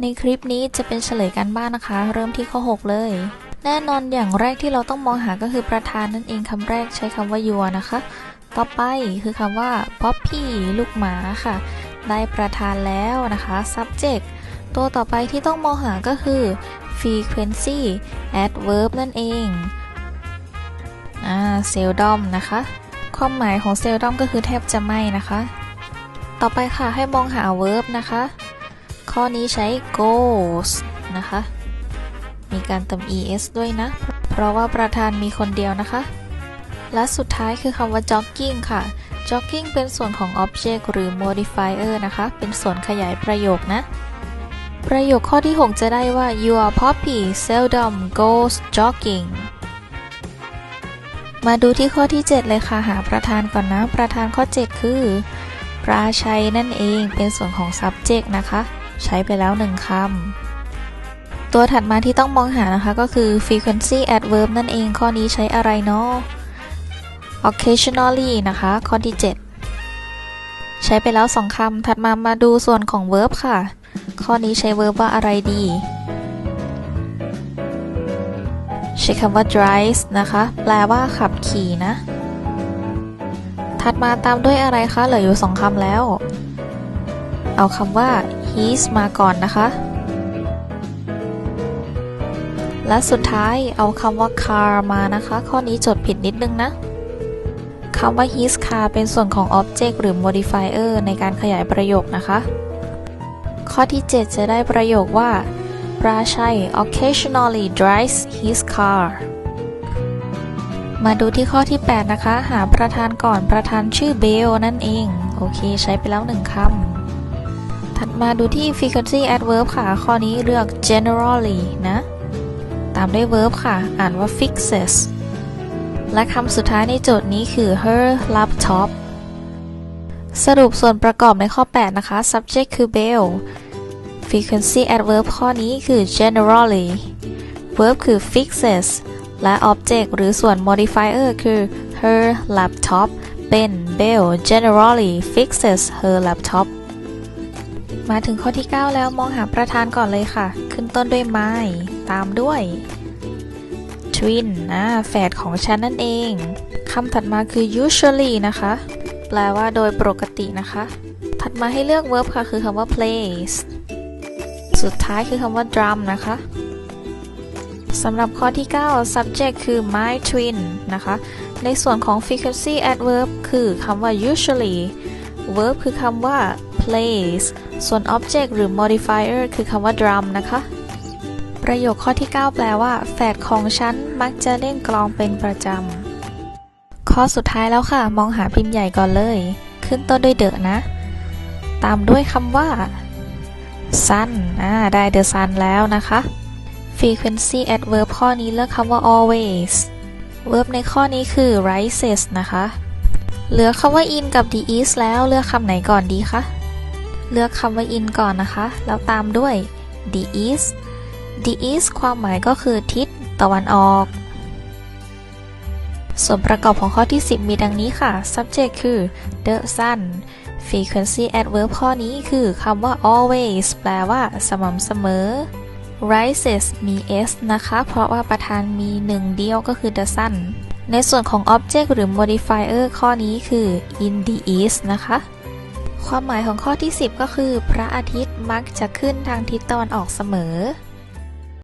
ในคลิปนี้จะเป็นเฉลยการบ้านนะคะ เริ่มที่ข้อ 6 เลย แน่นอนอย่างแรกที่เราต้องมองหาก็คือประธานนั่นเองคำแรกใช้คำว่า you นะคะ ต่อไปคือคำว่า poppy ลูกหมาค่ะ ได้ประธานแล้วนะคะ subject ตัวต่อไปที่ต้องมองหาก็คือ frequency adverb นั่นเองอ่า seldom นะคะ ความหมายของ seldom ก็คือแทบจะไม่นะคะ ต่อไปค่ะให้มองหา verb นะคะ ข้อนี้ใช้ goes นะคะ มีการเติม es ด้วยนะ เพราะว่าประธานมีคนเดียวนะคะ และสุดท้ายคือคำว่า jogging ค่ะ jogging เป็นส่วนของ object หรือ modifier นะคะ เป็นส่วนขยายประโยคนะ ประโยคข้อที่ 6 จะได้ว่า your puppy seldom goes jogging มาดูที่ข้อที่ 7 เลยค่ะ หาประธานก่อนนะ ประธานข้อ 7 คือ ปราชัยนั่นเอง เป็นส่วนของ subject นะคะ ใช้ไปแล้วหนึ่งคำ ตัวถัดมาที่ต้องมองหานะคะก็คือ frequency adverb นั่นเองข้อนี้ใช้อะไรเนาะ occasionally นะคะ ข้อที่ 7 ใช้ไปแล้วสองคำ ถัดมามาดูส่วนของ verb ค่ะ ข้อนี้ใช้ verb ว่าอะไรดี ใช้คำว่า drives นะคะ แปลว่าขับขี่นะ ถัดมาตามด้วยอะไรคะ เหลืออยู่สองคำแล้ว เอาคำว่า his มาก่อนนะคะ และสุดท้ายเอาคำว่า car มานะคะ ข้อนี้จดผิดนิดนึงนะคำว่า his car เป็นส่วนของ object หรือ modifier ในการขยายประโยคนะคะ ข้อที่ 7 จะได้ประโยคว่าปราชัย occasionally drives his car มาดูที่ข้อที่ 8 นะคะ หาประธานก่อนประธานชื่อเบลนั่นเอง โอเค ใช้ไปแล้วหนึ่งคำ ถัดมาดูที่ frequency adverb ค่ะ ข้อนี้เลือก generally นะ ตามด้วย verb ค่ะ อ่านว่า fixes และคำสุดท้ายในโจทย์นี้คือ her laptop สรุปส่วนประกอบในข้อ 8 นะคะ subject คือ Bell frequency adverb ข้อนี้คือ generally verb คือ fixes และ object หรือส่วน modifier คือ her laptop เป็น Bell generally fixes her laptop มาถึงข้อที่ 9 แล้วมองหาประธานก่อนเลยค่ะ ขึ้นต้นด้วย my ตามด้วย twin นะแฝดของฉันนั่นเองคำถัดมาคือ usually นะคะ แปลว่าโดยปกตินะคะ ถัดมาให้เลือก verb ค่ะ คือคำว่า plays สุดท้ายคือคำว่า drum นะคะสำหรับข้อที่ 9 subject คือ my twin นะคะ ในส่วนของ frequency adverb คือคำว่า usually verb คือคำว่า plays ส่วน object หรือ modifier คือคำว่า drum นะคะ ประโยคข้อที่ 9 แปลว่า แฝดของฉันมักจะเล่นกลองเป็นประจำ ข้อสุดท้ายแล้วค่ะ มองหาพิมพ์ใหญ่ก่อนเลย ขึ้นต้นด้วยเดอะนะ ตามด้วยคำว่า sun อ่า ได้ the sun แล้วนะคะ frequency adverb ข้อนี้เลือกคำว่า always verb ในข้อนี้คือ rises นะคะ เหลือคำว่า in กับ the is แล้วเลือกคำไหนก่อนดีคะ เลือกคำว่า in ก่อนนะคะ แล้วตามด้วย the is the east ความหมายก็คือทิศตะวันออก ส่วนประกอบของข้อที่ 10 มีดังนี้ค่ะ subject คือ the sun frequency adverb ข้อนี้คือคำว่า always แปลว่า สม่ำเสมอ rises มี s นะคะ เพราะว่าประธานมีหนึ่งเดียวก็คือ the sun ในส่วนของ object หรือ modifier ข้อนี้คือ in the east นะคะ ความหมายของข้อที่ 10 ก็คือ พระอาทิตย์มักจะขึ้นทางทิศตะวันออกเสมอ